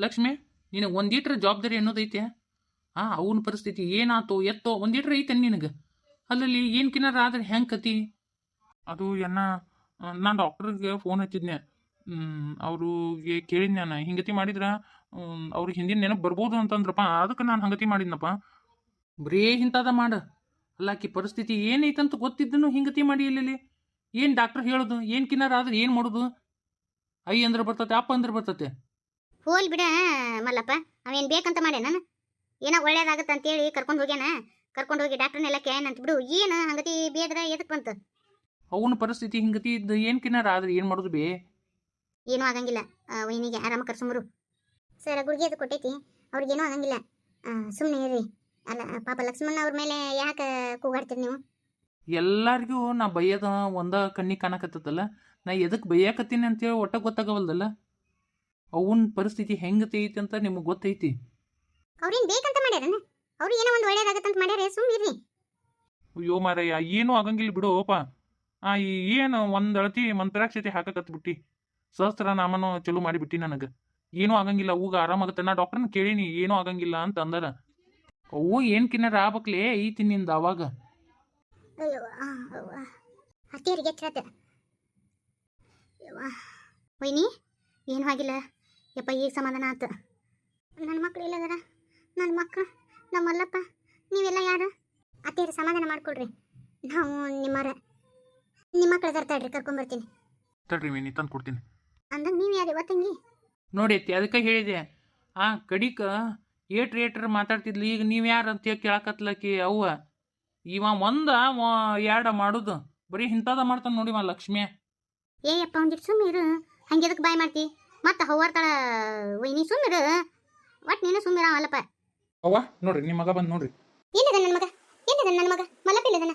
ಲಕ್ಷ್ಮಿ ನಿನಗೆ ಒಂದೀಟ್ರ ಜವಾಬ್ದಾರಿ ಅನ್ನೋದೈತೆ ಆ, ಅವನ ಪರಿಸ್ಥಿತಿ ಏನಾತೋ, ಎತ್ತೋ ಒಂದೀಟ್ರ ಐತೆ ನಿನಗೆ? ಅಲ್ಲಲ್ಲಿ ಏನು ಕಿನಾರ ಆದ್ರೆ ಹೆಂಗೆ ಕತಿ? ಅದು ಎನ್ನ, ನಾನು ಡಾಕ್ಟ್ರಿಗೆ ಫೋನ್ ಹಚ್ಚಿದ್ನೆ. ಅವರು ಕೇಳಿದ್ ನಾನು. ಹಿಂಗತಿ ಮಾಡಿದ್ರೆ ಅವ್ರಿಗೆ ಹಿಂದಿನ ನೆನಪು ಬರ್ಬೋದು ಅಂತಂದ್ರಪ್ಪ. ಅದಕ್ಕೆ ನಾನು ಹಂಗತಿ ಮಾಡಿದ್ನಪ್ಪ. ಬರೀ ಇಂಥದ ಮಾಡ. ಅಲ್ಲಾಕಿ ಪರಿಸ್ಥಿತಿ ಏನೈತಂತ ಗೊತ್ತಿದ್ದನು ಹಿಂಗತಿ ಮಾಡಿ ಇಲ್ಲಿ ಏನು ಡಾಕ್ಟರ್ ಹೇಳೋದು, ಏನು ಕಿನಾರ ಆದ್ರೆ ಏನು ಮಾಡೋದು? ಐ ಅಂದ್ರೆ ಬರ್ತತೆ, ಅಪ್ಪ ಅಂದ್ರೆ ಬರ್ತತೆ. ಹೋಲ್ ಬಿಡ ಮಲ್ಲಪ್ಪ. ಅವೇನ್ ಬೇಕಂತ ಮಾಡ್ಯ ನಾನು? ಏನೋ ಒಳ್ಳೇದಾಗತ್ತೆ ಅಂತೇಳಿ ಕರ್ಕೊಂಡು ಹೋಗ್ಯಾನ? ಕರ್ಕೊಂಡು ಹೋಗಿ ಡಾಕ್ಟರ್ನೆಲ್ಲ ಕೇಳನಂತ ಬಿಡು. ಏನು ಹಂಗತಿ ಬೇದ್ರ ಎದಕ್ಕೆ ಬಂತು? ಅವನ ಪರಿಸ್ಥಿತಿ ಹಿಂಗತಿ ಇದ್ದು ಏನು ಕಿನಾರ ಆದ್ರೆ ಏನು ಮಾಡೋದು ಬೇ? ಏನೂ ಆಗಂಗಿಲ್ಲ. ವೈನಿಗೆ ಆರಾಮ ಕರ್ಸಂಬರು. ಸರ್ ಗುಳಿಗೆ ಅದು ಕೊಟ್ಟೈತಿ. ಅವ್ರಿಗೇನೂ ಆಗಂಗಿಲ್ಲ. ಸುಮ್ಮನೆ ಇರ್ರಿ. ಅಲ್ಲ ಪಾಪ ಲಕ್ಷ್ಮಣ ಅವ್ರ ಮೇಲೆ ಯಾಕೆ ಕೂಗಾಡ್ತೀರಿ ನೀವು? ಎಲ್ಲರಿಗೂ ನಾ ಬೈಯದ ಒಂದ ಕಣ್ಣಿಗೆ ಕಾಣಕತ್ತದಲ್ಲ. ನಾ ಎದಕ್ಕೆ ಬೈಯಾಕತ್ತೀನಿ ಅಂತೇಳಿ ಒಟ್ಟ ಗೊತ್ತಾಗವಲ್ದಲ್ಲ? ಅವನ ಪರಿಸ್ಥಿತಿ ಹೆಂಗತೈತಿ ಅಂತ ನಿಮಗೆ ಗೊತ್ತೈತಿ? ಅವ್ರೇನ್ ಬೇಕಂತ ಮಾಡ್ಯಾರನ? ಅವ್ರು ಏನೋ ಒಂದು ಒಳ್ಳೇದಾಗತ್ತಂತ ಮಾಡ್ಯಾರ ಸುಮ್ ಇರ್ರಿ ಅಯ್ಯೋ ಮಾರಯ್ಯ ಏನೂ ಆಗಂಗಿಲ್ಲ ಬಿಡು ಓಪ ಆ ಏನು ಒಂದು ಅಳತಿ ಮಂತ್ರಾಕ್ಷತೆ ಹಾಕಕತ್ ಬಿಟ್ಟಿ. ಸಹಸ್ರ ನಾಮನು ಚಲೋ ಮಾಡಿಬಿಟ್ಟಿ ನನಗೆ. ಏನೂ ಆಗಂಗಿಲ್ಲ ಅವಾಗ ಆರಾಮಾಗತ್ತೆ. ನಾ ಡಾಕ್ಟರ್ನ ಕೇಳೀನಿ ಏನೂ ಆಗಂಗಿಲ್ಲ ಅಂತ ಅಂದರ. ಅವು ಏನು ಕಿನ್ನರ ಆಗ್ಬೇಕ್ಲೇ ಐತಿ ನಿಂದ ಅವಾಗ ಎಚ್ಚರತ್ತೆ. ವೈನಿ ಏನೂ ಆಗಿಲ್ಲ. ಯಪ್ಪ ಈಗ ಸಮಾಧಾನ ಆತು. ನನ್ನ ಮಕ್ಳು ಇಲ್ಲದಾರ ನನ್ನ ಮಕ್ಕಳು ನಮ್ಮ ಮಲ್ಲಪ್ಪ ನೀವೆಲ್ಲ ಯಾರು? ಅತ್ತೆಯರು ಸಮಾಧಾನ ಮಾಡ್ಕೊಳ್ರಿ. ನಾವು ನಿಮ್ಮರ ನಿಮ್ಮ ಮಕ್ಳು ತರ್ತಾಡ್ರಿ ಕರ್ಕೊಂಬರ್ತೀನಿ. ತಡ್ರಿ ಮೀನಿ ತಂದು ಕೊಡ್ತೀನಿ. ಅಂದಂಗ ನೀವು ಯಾರು ಇವತ್ತಂಗಿ ನೋಡಿ ಅತ್ತಿ ಅದಕ್ಕೆ ಹೇಳಿದೆ. ಆ ಕಡಿಕ ಏಟ್ರ್ ಏಟ್ರ್ ಮಾತಾಡ್ತಿದ್ಲು ಈಗ ನೀವು ಯಾರು ಅಂತ ಕೇಳಕತ್ಲಕ್ಕಿ ಅವ್ವ. ಇವ ಒಂದ ಎರಡ ಮಾಡುದು? ಬರೀ ಇಂಥದ ಮಾಡ್ತಾನೆ ನೋಡಿ ಮಾ ಲಕ್ಷ್ಮಿ. ಏ ಅಪ್ಪ ಒಂದಿಟ್ಟು ಸುಮ್ಮಿರು ಹಂಗೆ ಅದಕ್ಕೆ ಬಾಯ್ ಮಾಡ್ತಿ? ಮತ್ತೆ ಹೌವಾರ್ತಾಳ ವೈನಿ ಸುಮ್ಮಿರ ಒಟ್ ನೀನು ಸುಮ್ಮಿರ ಅಲ್ಲಪ್ಪ. ಅವ್ವ ನೋಡ್ರಿ ನಿಮ್ಮ ಮಗ ಬಂದು ನೋಡ್ರಿ. ಏನಿದೆ ನನ್ನ ಮಗ? ಏನಿದೆ ನನ್ನ ಮಗ? ಮಲ್ಲಪ್ಪ ಇಲ್ಲದನ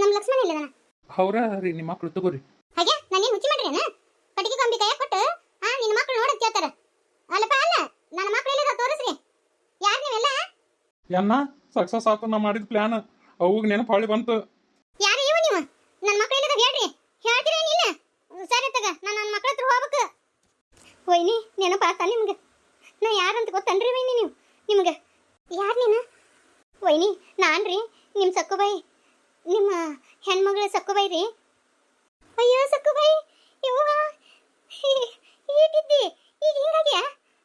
ನಮ್ಮ ಲಕ್ಷ್ಮಣ ಇಲ್ಲದನ ಅವ್ರ ರೀ ನಿಮ್ಮ ಮಕ್ಳು ತಗೋರಿ. ಹಾಗೆ? ನಾನೇನು ಹುಚ್ಚಿ ಅಣ್ಣ ಕಟ್ಟಿಗೆ ಕಂಬಿ ಕೈ ಕೊಟ್ಟು ಆ ನಿನ್ನ ಮಕ್ಳು ನೋಡಕ್ ಕೇಳ್ತಾರ. ಅಲ್ಲಪ್ಪ ಅಲ್ಲ ನನ್ನ ಮಕ್ಳು ಇಲ್ಲದ ತೋರಿಸ್ರಿ. ಯಾರು ನೀವೆಲ್ಲ? ಅಣ್ಣ ಸಕ್ಸಸ್ ಆತು ನಾ ಮಾಡಿದ ಪ್ಲಾನ್ ಅವಾಗ ನೆನಪಾಳಿ ಬಂತು ಯಾರು ಇವ ನೀವು ನನ್ನ ಮಕ್ಳು ಎಲ್ಲಿದ ಹೇಳ್ರಿ ಹೇಳ್ತೀರೇನಿಲ್ಲ ಸರಿ ತಗ ನಾನು ನನ್ನ ಮಕ್ಳ ಹತ್ರ ಹೋಗ್ಬೇಕು ವೈನಿ ನೆನಪಾತ ನಿಮ್ಗೆ ನಾ ಯಾರಂತ ಗೊತ್ತನ್ರಿ ವೈನಿ ನೀವು ನಿಮ್ಗೆ ಯಾರು ನೀನು ವೈನಿ ನಾನ್ರಿ ನಿಮ್ಮ ಸಕ್ಕುಬಾಯಿ ನಿಮ್ಮ ಹೆಣ್ಮಗಳ ಸಕ್ಕುಬಾಯಿ ರೀ ಅಯ್ಯೋ ಸಕ್ಕುಬಾಯಿ ಯವ್ವ ಈಟಿದ್ದಿ ಈಗ ಹಿಂಗಾಗ್ಯಾ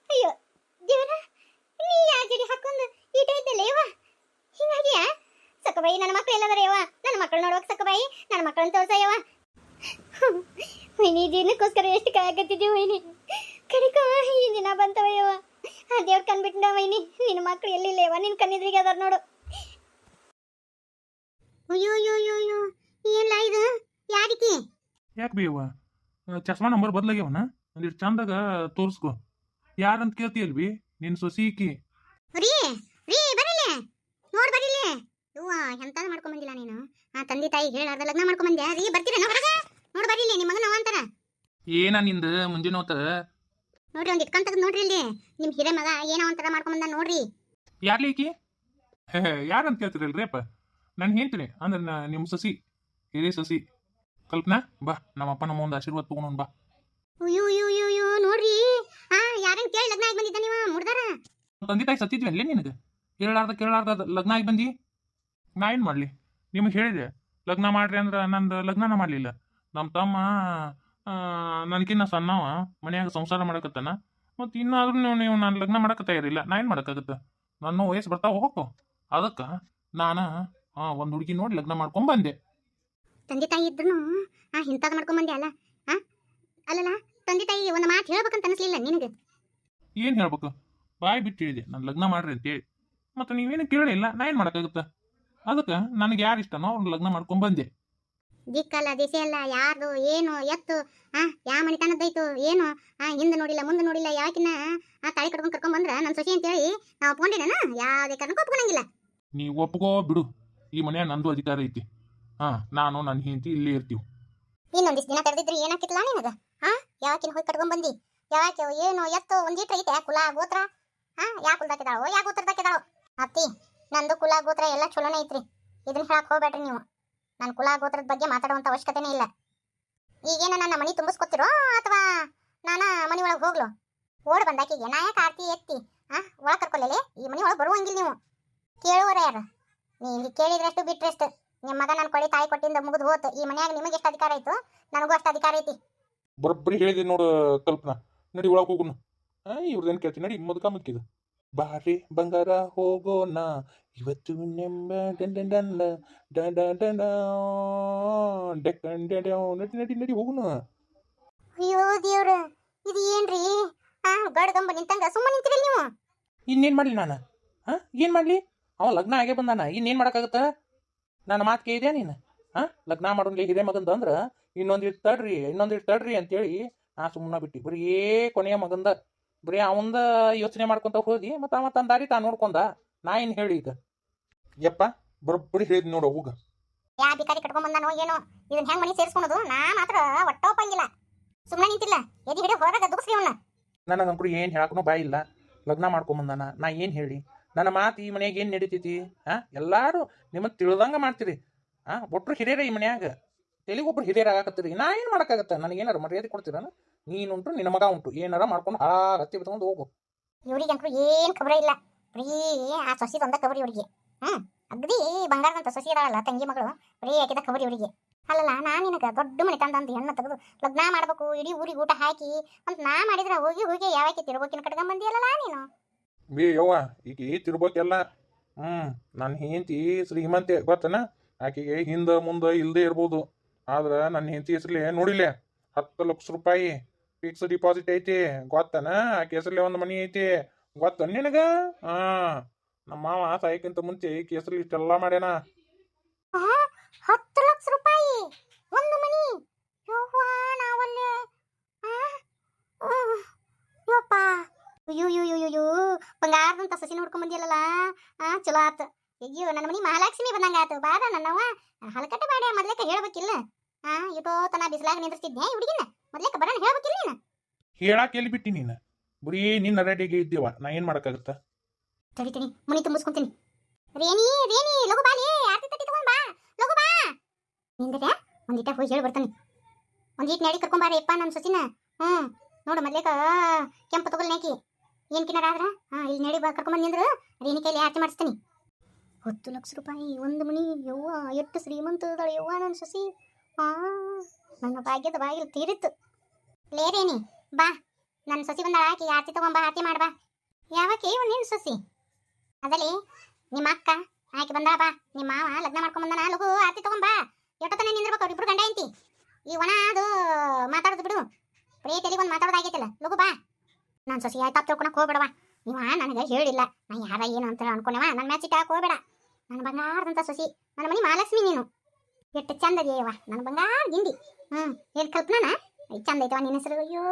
ಅಯ್ಯೋ ದೇವರ ನೀ ಯಾ ಜಡಿ ಹಾಕೊಂಡು ಈಟ ಇದ್ದಲ್ಲ ಯವ್ವ ಹಿಂಗಾಗ್ಯಾ ಸಕ್ಕಬಾಯಿ ನನ್ನ ಮಕ್ಳು ಎಲ್ಲದರ ಯವ್ವ ನನ್ನ ನೋಡೋಕೆ ಸಾಕು ಬಾಯಿ. ನನ್ನ ಮಕ್ಕಳನ್ನ ತೋರ್ಸಯ್ಯವ ವಿನಿ ದಿನಕ್ಕೋಸ್ಕರ ಎಷ್ಟು ಕಾಯಕತ್ತಿದ್ದೀವಿ ವೈನಿ. ಕಡಿಕ ಈ ದಿನ ಬಂತವಯ್ಯವ ಆ ದೇವ್ರ ಕಣ್ಬಿಟ್ಟ ವೈನಿ. ನಿನ್ನ ಮಕ್ಕಳು ಎಲ್ಲಿಲ್ಲ ಯವ್ವ ನಿನ್ನ ಕಣ್ಣಿದ್ರಿಗೆ ಅದಾರ ನೋಡು. ಅಯ್ಯೋ ಅಯ್ಯೋ ಅಯ್ಯೋ ಅಯ್ಯೋ ಏನ್ಲ ಇದು? ಯಾರಿಕಿ? ಯಾಕೆ ಬಿ ಅವ್ವ? ಚಸ್ಮಾ ನಂಬರ್ ಬದಲಾಗ್ಯವನ? ಒಂದಿಷ್ಟು ಚಂದಾಗ ತೋರಿಸ್ಕೊ. ಯಾರಂತ ಕೇಳ್ತೀಯಲ್ ಬಿ? ನಿನ್ನ ಸೊಸೀಕಿ. ರೀ ರೀ ಬರಲಿ ನೋಡ್ ಬರಲಿ ಇವ್ವ ಎಂತಾದ ಮಾಡ್ಕೊಂಡ್ ಬಂದಿಲ್ಲ ನೀನು ಆ ತಂದೆ ತಾಯಿ ಹೇಳಾರ್ದ ಲಗ್ನ ಮಾಡ್ಕೊಂಡ್ ಬಂದ್ಯಾ? ರೀ ಬರ್ತೀರೇನೋ ಹೊರಗ? ನೋಡ್ ಇಲ್ಲಿ ನಿಮ್ಮ ಮಗನ ಅಂತಾರ. ಏನ ನಿಂದ ಮುಂಜಾನೆ ಹೊತ್ತ ನೋಡ್ರಿ ಒಂದ್ ಇಟ್ಕೊಂಡ್ ತೆಗ್ದು ನೋಡ್ರಿ ಇಲ್ಲಿ. ನಿಮ್ ಹಿರೇ ಮಗ ಏನೋ ಒಂಥರ ಮಾಡ್ಕೊಂಡ್ ಬಂದ ನೋಡ್ರಿ. ಯಾರ್ಲಿಕಿ ಹೇ ಯಾರಂತ ಕೇಳ್ತಿರಲ್ರಿ ಅಪ್ಪ? ನಾನು ಹೇಳ್ತೀನಿ ಅಂದ್ರೆ ನಿಮ್ಮ ಸಸಿ ಹಿರೇ ಸಸಿ. ಕಲ್ಪನಾ ಬಾ ನಮ್ಮಪ್ಪ ನಮ್ಮ ಒಂದು ಆಶೀರ್ವಾದ ತಗೊಂಡು ಬಾ. ಅಯ್ಯೋ ಅಯ್ಯೋ ಅಯ್ಯೋ ಅಯ್ಯೋ ನೋಡ್ರಿ. ಆ ಯಾರನ್ ಕೇಳಿ ಲಗ್ನ ಆಗಿ ಬಂದಿದ್ದ ನೀವು ಮುಡ್ದಾರ ತಂದೆ ತಾಯಿ ಸತ್ತಿದ್ವಿ ಅಲ್ಲೇ ನಿನಗೆ? ಕೇಳಾರ್ದ ಕೇಳಲಾರ್ದ ಲಗ್ನ ಆಗಿ ಬಂದಿ? ನಾ ಏನ್ ಮಾಡಲಿ? ನಿಮಗೆ ಹೇಳಿದೆ ಲಗ್ನ ಮಾಡ್ರಿ ಅಂದ್ರೆ ನಂದು ಲಗ್ನನ ಮಾಡಲಿಲ್ಲ. ನಮ್ಮ ತಮ್ಮ ನನಗಿನ್ನ ಸಣ್ಣವ ಮನೆಯಾಗ ಸಂಸಾರ ಮಾಡಕತ್ತಾನ. ಮತ್ತು ಇನ್ನಾದ್ರೂ ನೀವು ನೀವು ನಾನು ಲಗ್ನ ಮಾಡಕ್ಕೆ ತಯಾರಿಲ್ಲ ನಾ ಏನು ಮಾಡೋಕ್ಕಾಗತ್ತೆ? ನನ್ನ ವಯಸ್ಸು ಬರ್ತಾವ ಹೋಗು. ಅದಕ್ಕೆ ನಾನು ಒಂದು ಹುಡುಗಿ ನೋಡಿ ಲಗ್ನ ಮಾಡ್ಕೊಂಡ್ ಬಂದೆ. ತಂದೆ ತಾಯಿ ಇದ್ರು ಆ ಇಂಥದ್ ಮಾಡ್ಕೊಂಡ್ ಬಂದೆ ಅಲ್ಲ ಆ? ಅಲ್ಲಲ್ಲ ತಂದೆ ತಾಯಿ ಒಂದು ಮಾತು ಹೇಳ್ಬೇಕಂತ ಅನಿಸ್ಲಿಲ್ಲ ನಿನಗೆ? ಏನು ಹೇಳ್ಬೇಕು? ಬಾಯ್ ಬಿಟ್ಟು ಹೇಳಿದೆ ನಾನು ಲಗ್ನ ಮಾಡ್ರಿ ಅಂತೇಳಿ. ಮತ್ತು ನೀವೇನು ಕೇಳಿಲ್ಲ ನಾ ಏನು ಮಾಡೋಕ್ಕಾಗುತ್ತೆ? ಅದಕ್ಕೆ ನನಗೆ ಯಾರು ಇಷ್ಟನೋ ಅವ್ರು ಲಗ್ನ ಮಾಡ್ಕೊಂಡ್ ಬಂದೆ. ದಿಕ್ಕಲ್ಲ ದಿಸೆ ಅಲ್ಲ ಯಾರ್ದು ಏನು ಎತ್ತು ಆ ಯಾ ಮನಿತನದ್ದೈತು ಏನು ಆ ಹಿಂದೆ ನೋಡಿಲ್ಲ ಮುಂದೆ ನೋಡಿಲ್ಲ ಯಾಕಿನ ಆ ತಾಳಿ ಕಡ್ಕೊಂಡು ಕರ್ಕೊಂಡ್ ಬಂದ್ರ ನನ್ನ ಸೊಸಿ ಅಂತೇಳಿ ನಾವು ಒಪ್ಕೊಂಡಿದ್ದೇನ ಯಾವುದೇ ಕಾರಣಕ್ಕೂ ಒಪ್ಕೊಳಂಗಿಲ್ಲ. ನೀ ಒಪ್ಕೋ ಬಿಡು ಈ ಮನೆಯ ನಂದು ಅಧಿಕಾರ ಐತಿ. ಹಾ ನಾನು ನನ್ನ ಹೆಂಡತಿ ಇಲ್ಲಿ ಇರ್ತೀವಿ. ಇನ್ನೊಂದಿಷ್ಟು ದಿನ ತಡೆದಿದ್ರೆ ಏನಾಕಿತ್ತಲ್ಲ ನಿನಗ? ಹಾ ಯಾಕಿನ ಹೋಗಿ ಕಟ್ಕೊಂಡ್ ಬಂದಿ? ಯಾಕೆ ಏನು ಎತ್ತು ಒಂದೀಟ್ರ ಐತೆ ಕುಲ ಗೋತ್ರ? ಹಾ ಯಾ ಕುಲ್ದಾಕಿದಾಳೋ ಯಾ ಗೋತ್ರದಾಕಿದಾಳೋ? ಅತ್ತಿ ನಂದು ಕುಲ ಗೋತ್ರ ಎಲ್ಲ ಚಲೋನೇ ಐತ್ರಿ. ಇದನ್ನ ಹೇಳಕ್ ಹೋಗ್ಬೇಡ್ರಿ ನೀವು. ನನ್ನ ಕುಲ ಗೋತ್ರದ ಬಗ್ಗೆ ಮಾತಾಡುವಂತ ಅವಶ್ಯಕತೆನೇ ಇಲ್ಲ. ಈಗೇನ ನನ್ನ ಮನಿ ತುಂಬಿಸ್ಕೊತಿರೋ ಅಥವಾ ನಾನ ಮನಿ ಒಳಗೆ ಹೋಗ್ಲೋ? ಓಡ್ ಬಂದಾಕಿಗೆ. ನಾ ಯಾಕೆ ಆರ್ತಿ ಎತ್ತಿ? ಆ, ಒಳಗೆ ಕರ್ಕೊಲ್ಲೇ ಈ ಮನಿ ಒಳಗೆ ಬರುವಂಗಿಲ್ಲ ನೀವು. ಕೇಳುವರ ಯಾರು? ನೀ ಇಲ್ಲಿ ಕೇಳಿದ್ರಷ್ಟು ಬಿಟ್ರಷ್ಟು. ನಿಮ್ಮ ಮಗ ನನ್ನ ಕೊಡಿ ತಾಯಿ ಕೊಟ್ಟಿಂದ ಮುಗಿದು ಹೋತು. ಈ ಮನ್ಯಾಗ ನಿಮಗೆ ಎಷ್ಟು ಅಧಿಕಾರ ಐತು ನನಗೂ ಅಷ್ಟು ಅಧಿಕಾರ ಐತಿ. ಬರೋಬ್ಬರಿ ಹೇಳಿದೆ ನೋಡು ಕಲ್ಪನಾ. ನಡಿ ಒಳಗೆ ಹೋಗುನು. ಇವ್ರದ್ದೇನು ಕೇಳ್ತೀನಿ ನಡಿ ಮುದ್ಕ ಬಾರಿ ಬಂಗಾರ ಹೋಗೋಣ ಇವತ್ತು ನೆಂಬ ಡನ್ ಡನ್ ಡನ್ ನಡಿ ನಡಿ ನಡಿ ಹೋಗುನು ಅಯ್ಯೋ ದೇವ್ರ ಇದು ಏನ್ರಿ ಆ ಗಡ್ಗಂಬ ನಿಂತಂಗ ಸುಮ್ಮನೆ ನಿಂತಿರಲ್ಲ ನೀವು ಇನ್ನೇನು ಮಾಡಲಿ ನಾನು ಹಾಂ ಏನು ಮಾಡಲಿ ಅವ ಲಗ್ನ ಆಗೇ ಬಂದಾನ ಇನ್ನೇನು ಮಾಡೋಕ್ಕಾಗತ್ತ ನನ್ನ ಮಾತು ಕೇಳಿದ್ಯಾ ನೀನು ಹಾಂ ಲಗ್ನ ಮಾಡೋನ್ಲಿ ಹಿರಿಯ ಮಗಂದ ಅಂದ್ರೆ ಇನ್ನೊಂದು ಇಟ್ಟು ತಡ್ರಿ ಇನ್ನೊಂದು ಇಟ್ಟು ತಡ್ರಿ ಅಂತೇಳಿ ನಾ ಸುಮ್ಮನೆ ಬಿಟ್ಟಿ ಬರೀ ಕೊನೆಯ ಮಗಂದ ಬರೀ ಅವಂದ ಯೋಚನೆ ಮಾಡ್ಕೊಂತ ಹೋದಿ ಮತ್ತು ಅವ ತನ್ನ ದಾರಿ ತಾ ನೋಡ್ಕೊಂಡ. ನಾ ಏನು ಹೇಳಿ ಈಗ? ಯಪ್ಪ ಬರೋಬ್ಬರಿ ಹೇಳಿದ್ ನೋಡು ಹೋಗ ಯಾ ಬಿಕಾರಿ ಕಟ್ಕೊಂಡ್ ಬಂದಾನೋ ಏನೋ ಇದನ್ನ ಹೆಂಗ್ ಮನೆ ಸೇರಿಸ್ಕೊಳೋದು? ನಾ ಮಾತ್ರ ಒಟ್ಟ ಒಪ್ಪಂಗಿಲ್ಲ. ಸುಮ್ಮನೆ ನಿಂತಿಲ್ಲ ಎದಿ ಹಿಡಿ ಹೊರಗ ದುಗ್ಸ್ರಿ ಅವನ್ನ ನನಗಂಕರು ಏನು ಹೇಳಕ್ಕೂ ಬಾಯಿ ಇಲ್ಲ. ಲಗ್ನ ಮಾಡ್ಕೊಂಬಂದಾನ ನಾ ಏನು ಹೇಳಿ? ನನ್ನ ಮಾತು ಈ ಮನ್ಯಾಗ ಏನು ನಡೀತೈತಿ? ಹಾಂ ಎಲ್ಲರೂ ನಿಮಗೆ ತಿಳಿದಂಗೆ ಮಾಡ್ತೀರಿ. ಹಾಂ ಒಟ್ರು ಹಿರಿಯರ ಈ ಮನ್ಯಾಗ. ತೆಲಿಗೊಬ್ರು ಹಿರಿಯರ್ ಆಗಾಕತ್ತೀರಿ ನಾ ಏನು ಮಾಡೋಕ್ಕಾಗತ್ತೆ? ಏನಾರು ಮರ್ಯಾದೆ ಕೊಡ್ತೀರ ನೀನುಂಟು ನಿನ್ನ ಮಗ ಉಂಟು ಏನಾರ ಮಾಡ್ಕೊಂಡು ಹಾ ಬಿತ್ಕೊಂಡು ಬಿಟ್ಕೊಂಡು ಹೋಗು. ಅಂತೂ ಏನು ಖಬರ ಇಲ್ಲ. ಬರೀ ಆ ಸಸಿ ಒಂದ ಕಬರಿ ಇವ್ರಿಗೆ. ಹ್ಞೂ ಅಗ್ದಿ ಬಂಗಾರದಂತ ಸಸಿ ಇದಾಳಲ್ಲ ತಂಗಿ ಮಗಳು ಬರೀ ಆಕಿದ ಖಬರಿ ಇವರಿಗೆ. ಅಲ್ಲಲ್ಲ ನಾ ನಿನಗೆ ದೊಡ್ಡ ಮನೆ ತಂದಂತ ಹೆಣ್ಣು ತೆಗೆದು ಲಗ್ನ ಮಾಡ್ಬೇಕು ಇಡೀ ಊರಿಗೆ ಊಟ ಹಾಕಿ ಅಂತ ನಾ ಮಾಡಿದ್ರೆ ಹೋಗಿ ಹೋಗಿ ಯಾವಾಕಿ ತಿರ್ಬೋಕಿನ ಕಟ್ಕೊಂಡ್ ಬಂದಿಯಲ್ಲ ನೀನು? ಬಿ ಯವ್ವ ಈಗ ತಿರ್ಬೇಕೆಲ್ಲ ಹ್ಞೂ ನನ್ನ ಹೆಂಡತಿ ಶ್ರೀಮಂತೆ ಗೊತ್ತನ? ಆಕೆಗೆ ಹಿಂದೆ ಮುಂದೆ ಇಲ್ಲದೆ ಇರ್ಬೋದು. ಆದ್ರೆ ನನ್ನ ಹೆಂಡತಿ ಹೆಸರಲ್ಲಿ ನೋಡಿಲ್ಲ ಹತ್ತು ಲಕ್ಷ ರೂಪಾಯಿ ಫಿಕ್ಸ್ ಡಿಪಾಸಿಟ್ ಐತಿ, ಗೊತ್ತನ? ಆಕೆ ಹೆಸರಲ್ಲಿ ಒಂದು ಮನಿ ಐತಿ, ಗೊತ್ತ ನಿನಗ? ಹಾಂ, ನಮ್ಮ ಮಾವ ಸಾಯಕ್ಕಿಂತ ಮುಂಚೆ ಈಕೆ ಹೆಸರ್ಲಿ ಇಷ್ಟೆಲ್ಲ ಮಾಡ್ಯಾನ. ಹತ್ತು ಲಕ್ಷ ರೂಪಾಯಿ, ಒಂದು ಮನಿ? ಅಯ್ಯೋ ಅಯ್ಯೋ ಅಯ್ಯೋ ಬಂಗಾರದಂತ ಸಸಿ ನೋಡ್ಕೊಂಡ್ ಬಂದಿಯಲ್ಲ ಚಲೋ ಆತು. ಅಯ್ಯೋ ನನ್ನ ಮನಿ ಮಹಾಲಕ್ಷ್ಮಿ ಬಂದಂಗ ಆತು. ಬಾದ ನನ್ನವ್ವ. ಹಲಕಟ್ಟ ಬಾಡ್ಯ ಮೊದ್ಲೇಕ ಹೇಳ್ಬೇಕಿಲ್ಲ. ಆ ಇಟೋ ತನ ಬಿಸಿಲಾಗ ನಿಂದ್ರಿಸ್ತಿದ್ದೆ ಹುಡುಗಿನ? ಮೊದ್ಲೇಕ ಬರೋಣ ಹೇಳ್ಬೇಕಿಲ್ಲ ನೀನು? ಹೇಳಾಕ ಎಲ್ಲಿ ಬಿಟ್ಟಿ ನೀನು? ಬರೀ ನಿನ್ನ ರೆಡಿಗೆ ಇದ್ದೀವ. ನಾ ಏನು ಮಾಡಕ್ಕಾಗತ್ತ? ತಡಿ ತಡಿ ಮನಿ ತುಂಬಿಸ್ಕೊಂತೀನಿ. ರೇಣಿ ರೇಣಿ ಲಘು ಬಾಲಿ ಆರ್ತಿ ತಟ್ಟಿ ತಗೊಂಡ್ ಬಾ. ಲಗು ಬಾ. ನಿಂದಿರ ಒಂದಿಟ ಹೋಗಿ ಹೇಳಿ ಬರ್ತಾನೆ. ಒಂದಿಟ್ ನಡಿ ಕರ್ಕೊಂಬಾರ ಬಾರಿ ಯಪ್ಪ ನನ್ನ ಸೊಸಿನ. ಹ್ಮ್ ನೋಡು ಮೊದ್ಲೇಕ ಕೆಂಪು ತಗೊಲ್ ನಾಕಿ ಏನ್ ಕಿನಾರ ಆದ್ರ? ಹಾ ಇಲ್ಲಿ ನಡಿ ಬಾ ಕರ್ಕೊಂಬಂದ್ ಬಂದಿಂದ್ರು ರೇಣಿ ಕೈಲಿ ಆರ್ತಿ ಮಾಡಿಸ್ತೀನಿ. ಹತ್ತು ಲಕ್ಷ ರೂಪಾಯಿ, ಒಂದು ಮನಿ ಯವ್ವ, ಎಷ್ಟು ಶ್ರೀಮಂತ ಅದಾಳ ಯವ್ವ ನನ್ನ ಸಸಿ. ಆ, ನನ್ನ ಭಾಗ್ಯದ ಬಾಗಿಲು ತೀರಿತ್ತು. ಲೇರೇನಿ ಬಾ. ನನ್ನ ಸಸಿ ಬಂದಾಳ? ಆಕಿ ಆರತಿ ತಗೊಂಬ, ಆರತಿ ಮಾಡ್ಬಾ. ಯಾವಕ್ಕೆ ಇವ್ ನಿನ್ ಸಸಿ? ಅದಲಿ, ನಿಮ್ಮ ಅಕ್ಕ, ಆಕೆ ಬಂದ ಬಾ. ನಿಮ್ಮ ಮಾವ ಲಗ್ನ ಮಾಡ್ಕೊಂಡ್ ಬಂದಾನ? ಲಗು ಆತಿ ತಗೊಂಬಾ. ಎಷ್ಟೊತ್ತನ ನಿಂದಿರ್ಬೇಕು ಅವ್ರಿಬ್ರು ಗಂಡ ಎಂತಿ ಈ ಒಣ ಅದು ಮಾತಾಡೋದು ಬಿಡು. ಬರೀ ಬಂದು ಮಾತಾಡೋದಾಗೈತಿಲ್ಲ. ಲಗು, ಬಾ. ನಾನು ಸಸಿ ಆಯ್ತಾ ತಿಳ್ಕೊಳಕ್ ಹೋಗ್ಬೇಡವಾ ನೀವ ನನಗೆ ಹೇಳಿಲ್ಲ. ನಾ ಯಾರ ಏನು ಅಂತ ಅನ್ಕೊಂಡವ. ನನ್ನ ಮ್ಯಾಚ್ ಇಟ್ಟಾಕ ಹೋಗ್ಬೇಡ. ನನ್ನ ಬಂಗಾರದಂತ ಸೊಸಿ, ನನ್ನ ಮನೆ ಮಹಾಲಕ್ಷ್ಮಿ ನೀನು. ಎಷ್ಟು ಚಂದ ಅದೆಯವ್ವ ನನ್ನ ಬಂಗಾರ ಗಿಂಡಿ. ಹ್ಮ್ ಏನ್ ಕಲ್ಪನಾನ? ಚಂದ ಐತವ ನಿನ್ನ ಹೆಸರು. ಅಯ್ಯೋ,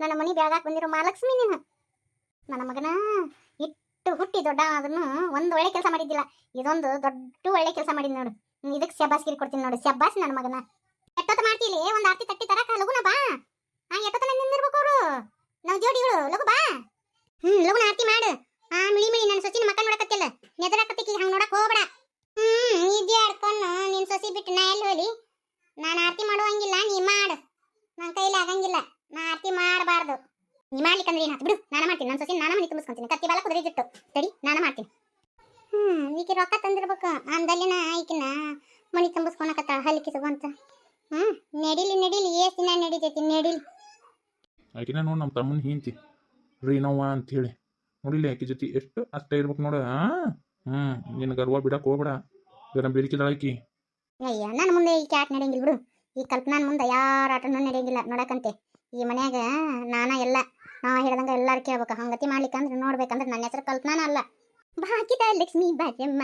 ನನ್ನ ಮನೆ ಬೆಳಗಾಕ್ ಬಂದಿರೋ ಮಾಲಕ್ಷ್ಮಿ ನೀನು. ನನ್ನ ಮಗನ ಇಟ್ಟು ಹುಟ್ಟಿ ದೊಡ್ಡ ಅದನ್ನು ಒಂದು ಒಳ್ಳೆ ಕೆಲಸ ಮಾಡಿದ್ದಿಲ್ಲ. ಇದೊಂದು ದೊಡ್ಡ ಒಳ್ಳೆ ಕೆಲಸ ಮಾಡಿದ್ ನೋಡು. ಇದಕ್ಕೆ ಶಬ್ಬಾಸ್ಗಿರಿ ಕೊಡ್ತೀನಿ ನೋಡು, ಶಬ್ಬಾಸ್ ನನ್ನ ಮಗನ. ಎಷ್ಟೊತ್ತ ಮಾಡ್ತೀಲಿ? ಒಂದು ಆರ್ತಿ ತಟ್ಟಿ ತರಕ, ಲಗುನ ಬಾ. ಆ ಎಷ್ಟೊತ್ತನ ನಿಂದಿರ್ಬೇಕು ಅವರು? ನಾವು ಜೋಡಿಗಳು ಲಗು ಬಾ. ಹ್ಮ್, ಲಗುನ ಆರ್ತಿ ಮಾಡು ಆ ಮಿಳಿ ಮಿಳಿ ನನ್ನ ಸೊಸಿನ ಮಕ್ಕ ನೋಡಕತ್ತಿಲ್ಲ ನೆದರಕತ್ತಿಕ್ಕಿ ಹಂಗ ನೋಡಕ್ ಹೋಗ್ಬೇಡ ಹ್ಮ್ ನಿದ್ದೆ ಆಡ್ಕೊಂಡು ನಿನ್ ಸೊಸಿ ಬಿಟ್ಟು ನಾ ಎಲ್ಲಿ ಹೋಲಿ ನಾನು ಆರ್ತಿ ಮಾಡುವಂಗಿಲ್ಲ ನೀ ಮಾಡು ನನ್ನ ಕೈಲಿ ಆಗಂಗಿಲ್ಲ ನಾ ಆರ್ತಿ ಮಾಡಬಾರ್ದು ನೀ ಮಾಡ್ಲಿಕ್ಕಂದ್ರೆ ಏನಾಯ್ತು ಬಿಡು ನಾನು ಮಾಡ್ತೀನಿ ನನ್ನ ಸೊಸಿ ನಾನು ಮನೆ ತುಂಬಿಸ್ಕೊಂತೀನಿ ಕತ್ತಿ ಬಾಲ ಕುದುರೆ ಜುಟ್ಟು ತಡಿ ನಾನು ಮಾಡ್ತೀನಿ ರೊಕ್ಕ ತಂದಿರ್ಬೇಕು. ಅಂದಲ್ಲಿನ ಈಕಿನ ಮನಿ ತುಂಬಿಸ್ಕೊಳಕತ್ತ ಹಲಿಕಿ ತಗೊಂತ ಹ್ಞೂ ನಡಿಲಿ ನಡಿಲಿ ಎಷ್ಟು ದಿನ ನಡಿತೈತಿ ನಡಿಲಿ. ಆಕಿನ ನೋಡಿ ನಮ್ಮ ತಮ್ಮನ ಹಿಂತಿ ಅಂತ ಹೇಳಿ ನೋಡಿಲ್ಲ ಆಕಿ ಜೊತೆ ಎಷ್ಟು ಅಷ್ಟೇ ಇರ್ಬೇಕು ನೋಡ. ಹ್ಞೂ ನಿನ್ನ ಗರ್ವ ಬಿಡಕ್ಕೆ ಹೋಗ್ಬೇಡ. ಇದನ್ನ ಬೇಡಿಕೆದಾಳ ಆಕಿ. ಅಯ್ಯ ನನ್ನ ಮುಂದೆ ಈ ಕ್ಯಾಟ್ ನಡೆಯಂಗಿಲ್ಲ ಬಿಡು. ಈ ಕಲ್ಪನಾನ ಮುಂದೆ ಯಾರ ಆಟನೂ ನಡೆಯಂಗಿಲ್ಲ ನೋಡಕಂತೆ. ಈ ಮನ್ಯಾಗ ನಾನ ಎಲ್ಲ ನಾ ಹೇಳ್ದಂಗ ಎಲ್ಲಾರು ಕೇಳ್ಬೇಕು. ಹಂಗತಿ ಮಾಡ್ಲಿಕ್ಕಂದ್ರೆ ನೋಡ್ಬೇಕಂದ್ರೆ ನನ್ನ ಹೆಸರು ಕಲ್ಪನಾನ ಅಲ್ಲ. ಭಾಗ್ಯದ ಲಕ್ಷ್ಮಿ ಬಾರಮ್ಮ,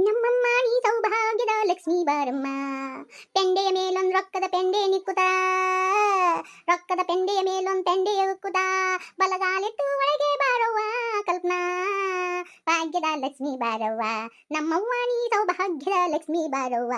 ನಮ್ಮಮ್ಮ ನೀ ಸೌಭಾಗ್ಯದ ಲಕ್ಷ್ಮಿ ಬಾರಮ್ಮ. ಪೆಂಡೆಯ ಮೇಲೊಂದು ರೊಕ್ಕದ ಪೆಂಡೆ ನಿಕ್ಕುತ, ರೊಕ್ಕದ ಪೆಂಡೆಯ ಮೇಲೊಂದು ಪೆಂಡೆ ಉಕ್ಕುತ. ಬಲಗಾಲಿಟ್ಟು ಒಳಗೆ ಬಾರವ್ವ ಕಲ್ಪನಾ, ಭಾಗ್ಯದ ಲಕ್ಷ್ಮಿ ಬಾರವ್ವ, ನಮ್ಮವ್ವ ನೀ ಸೌಭಾಗ್ಯದ ಲಕ್ಷ್ಮೀ ಬಾರವ್ವ.